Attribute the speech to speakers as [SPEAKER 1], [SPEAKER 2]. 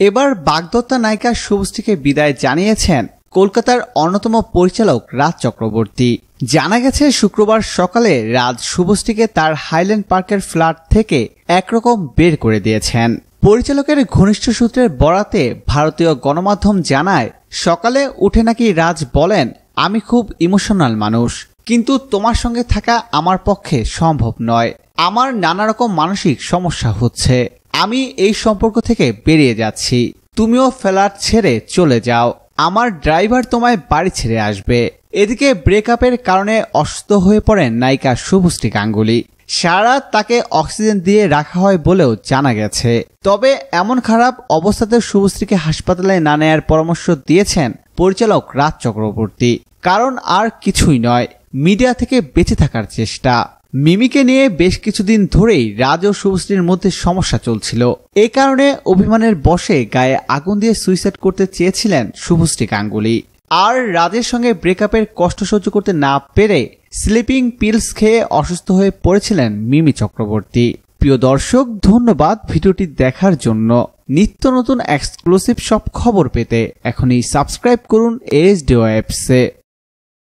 [SPEAKER 1] এবার বাগদত্তা নায়িকা শুভশ্রীকে বিদায় জানিয়েছেন কলকাতার অন্যতম পরিচালক রাজ চক্রবর্তী। জানা গেছে, শুক্রবার সকালে রাজ শুভশ্রীকে তার হাইল্যান্ড পার্কের ফ্ল্যাট থেকে একরকম বের করে দিয়েছেন। পরিচালকের ঘনিষ্ঠ সূত্রের বরাতে ভারতীয় গণমাধ্যম জানায়, সকালে উঠে নাকি রাজ বলেন, আমি খুব ইমোশনাল মানুষ, কিন্তু তোমার সঙ্গে থাকা আমার পক্ষে সম্ভব নয়। আমার নানা রকম মানসিক সমস্যা হচ্ছে। আমি এই সম্পর্ক থেকে বেরিয়ে যাচ্ছি। তুমিও ফ্ল্যাট ছেড়ে চলে যাও। আমার ড্রাইভার তোমায় বাড়ি ছেড়ে আসবে। এদিকে ব্রেকআপের কারণে অসুস্থ হয়ে পড়েন নায়িকা শুভশ্রী গাঙ্গুলি। সারা তাকে অক্সিজেন দিয়ে রাখা হয় বলেও জানা গেছে। তবে এমন খারাপ অবস্থাতে শুভশ্রীকে হাসপাতালে না নেয়ার পরামর্শ দিয়েছেন পরিচালক রাজ চক্রবর্তী। কারণ আর কিছুই নয়। মিডিয়া থেকে বেঁচে থাকার চেষ্টা। মিমিকে নিয়ে বেশ কিছুদিন ধরেই রাজ ও শুভশ্রীর মধ্যে সমস্যা চলছিল। এই কারণে অভিমানের বসে গায়ে আগুন দিয়ে সুইসাইড করতে চেয়েছিলেন শুভশ্রী গাঙ্গুলি। আর রাজের সঙ্গে ব্রেকআপের কষ্ট সহ্য করতে না পেরে স্লিপিং পিলস খেয়ে অসুস্থ হয়ে পড়েছিলেন মিমি চক্রবর্তী। প্রিয় দর্শক, ধন্যবাদ ভিডিওটি দেখার জন্য। নিত্য নতুন এক্সক্লুসিভ সব খবর পেতে এখনই সাবস্ক্রাইব করুন এস ডিও অ্যাপসে